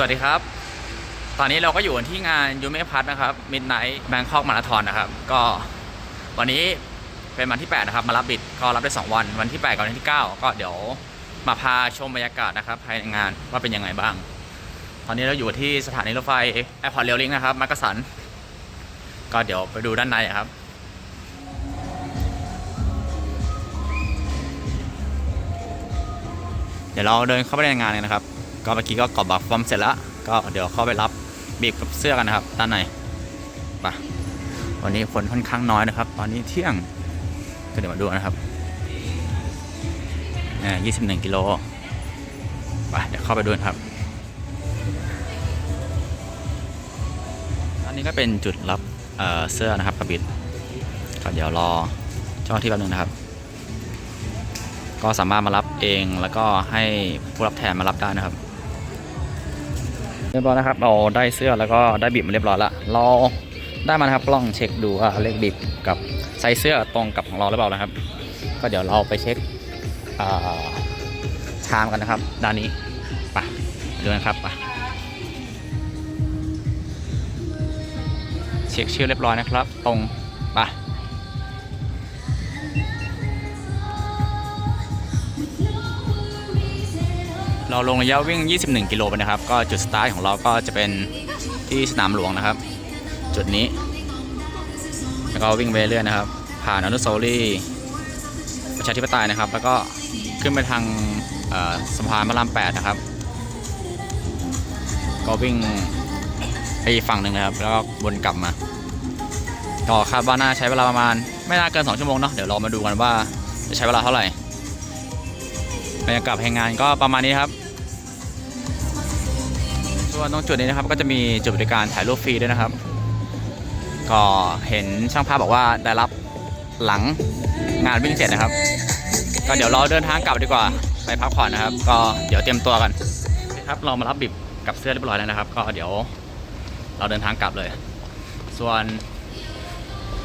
สวัสดีครับ ตอนนี้เราก็อยู่กันที่งานยูเมพัทนะครับ Midnight Bangkok Marathon นะครับ ก็วันนี้เป็นวันที่ 8 นะครับ มารับบิดก็รับได้ 2 วัน วันที่ 8 กับวันที่ 9 ก็เดี๋ยวมาพาชมบรรยากาศนะครับ ภายในงานว่าเป็นยังไงบ้าง ตอนนี้เราอยู่ที่สถานีรถไฟ Airport Rail Link นะครับ มักกะสัน ก็เดี๋ยวไปดูด้านในครับเดี๋ยวเราเดินเข้าไปในงานเลยนะครับ ก็เมื่อกี้ก็กรอบบัตรฟอร์มเสร็จแล้ว ก็เดี๋ยวเข้าไปรับบีบกับเสื้อกันนะครับ ด้านในไปวันนี้คนค่อนข้างน้อยนะครับ ตอนนี้เที่ยงก็เดี๋ยวมาดูนะครับอ่า21กิโลไปเดี๋ยวเข้าไปดูนะครับอันนี้ก็เป็นจุดรับเเสื้อนะครับกระบิดก็เดี๋ยวรอเจ้าหน้าที่แป๊บนึงนะครับ ก็สามารถมารับเองแล้วก็ให้ผู้รับแทนมารับได้นะครับ เรียบร้อยนะครับ เราได้เสื้อแล้วก็ได้บีบมาเรียบร้อยล้วเราได้มานะครับลองเช็คดูว่าเลขบีบกับไซส์เสื้อตรงกับของเราหรือเปล่านะครับ ก็เดี๋ยวเราไปเช็คชามกันนะครับ ด้านนี้ไปดูนะครับไปเช็คชื่อเรียบร้อยนะครับ ตรงไป เราลงระยะวิ่ง 21 กิโลไปนะครับ ก็จุดสตาร์ทของเราก็จะเป็นที่สนามหลวงนะครับ จุดนี้ แล้วก็วิ่งไปเรื่อยนะครับ ผ่านอนุสาวรีย์ประชาธิปไตยนะครับ แล้วก็ขึ้นไปทางสะพานพระราม8นะครับ ก็วิ่งไปอีกฝั่งหนึ่งนะครับ แล้วก็วนกลับมา ก็คาดว่าน่าใช้เวลาประมาณ ไม่น่าเกิน 2 ชั่วโมงเนาะ เดี๋ยวเรามาดูกันว่าจะใช้เวลาเท่าไหร่บรรยากาศภายในงานก็ประมาณนี้ครับ ส่วนตรงจุดนี้นะครับก็จะมีจุดบริการถ่ายรูปฟรีด้วยนะครับ ก็เห็นช่างภาพบอกว่าได้รับหลังงานวิ่งเสร็จนะครับ ก็เดี๋ยวเราเดินทางกลับดีกว่าไปพักผ่อนนะครับ ก็เดี๋ยวเตรียมตัวกันครับเรามารับบิบกับเสื้อเรียบร้อยแล้วนะครับ ก็เดี๋ยวเราเดินทางกลับเลย ส่วน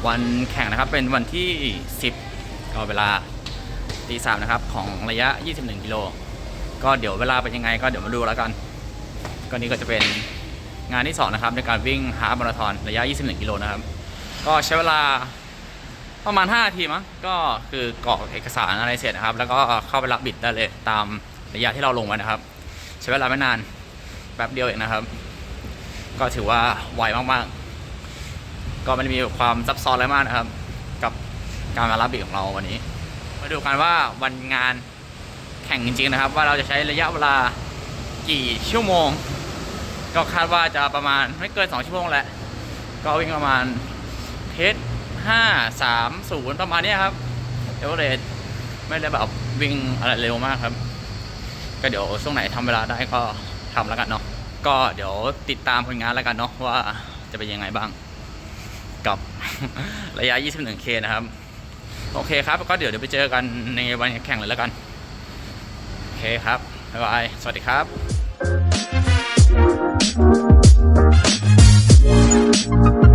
วันแข่งนะครับเป็นวันที่ 10 ก็เวลาตีสามนะครับ ของระยะ 21 กิโล ก็เดี๋ยวเวลาเป็นยังไง ก็เดี๋ยวมาดูแล้วกัน ก็นี่ก็จะเป็นงานที่ 2 นะครับ ในการวิ่งฮาล์ฟมาราธอนระยะ 21 กิโลนะครับ ก็ใช้เวลาประมาณ 5 นาทีมั้งก็คือกรอกเอกสารอะไรเสร็จนะครับ แล้วก็เข้าไปรับบิดได้เลยตามระยะที่เราลงไว้นะครับ ใช้เวลาไม่นานแป๊บเดียวเองนะครับ ก็ถือว่าไวมากๆ ก็ไม่มีความซับซ้อนอะไรมากนะครับ กับการมารับบิดของเราวันนี้ มาดูกันว่าวันงานแข่งจริงๆนะครับ ว่าเราจะใช้ระยะเวลา กี่ชั่วโมง ก็คาดว่าจะประมาณไม่เกิน 2 ชั่วโมงแหละ ก็วิ่งประมาณเพจห้าสามศูนย์ประมาณนี้ครับเดี๋ยวเลยไม่ได้แบบวิ่งอะไรเร็วมากครับ ก็เดี๋ยวช่วงไหนทำเวลาได้ก็ทำแล้วกันเนาะก็เดี๋ยวติดตามผลงานแล้วกันเนาะว่าจะเป็นยังไงบ้าง กับระยะ 21K นะครับ โอเคครับ ก็เดี๋ยวเดี๋ยวไปเจอกันในวันแข่งเลยแล้วกัน โอเคครับ บ๊ายบาย สวัสดีครับ Thank you.